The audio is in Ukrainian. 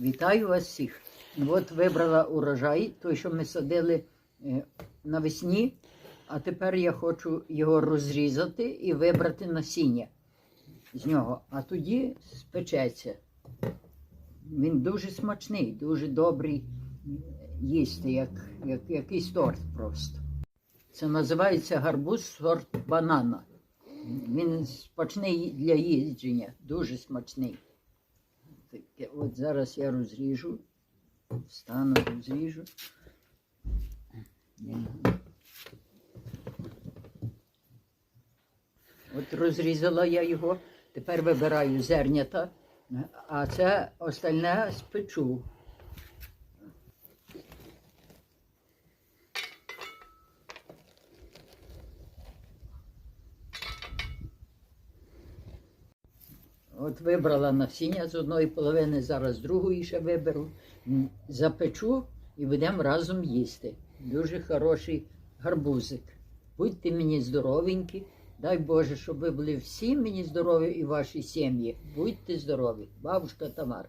Вітаю вас всіх. От вибрала урожай, той, що ми садили е, навесні, а тепер я хочу його розрізати і вибрати насіння з нього. А тоді спечеться. Він дуже смачний, дуже добрий їсти, як, як якийсь торт просто. Це називається гарбуз сорт банана. Він смачний для їдження, дуже смачний. Таке, От зараз я розріжу, встану, розріжу. От розрізала я його, тепер вибираю зернята, а це остальне спечу. От вибрала насіння з одної половини, зараз з другої ще виберу. Запечу і будемо разом їсти. Дуже хороший гарбузик. Будьте мені здоровенькі. Дай Боже, щоб ви були всі мені здорові і ваші сім'ї. Будьте здорові. Бабушка Тамара.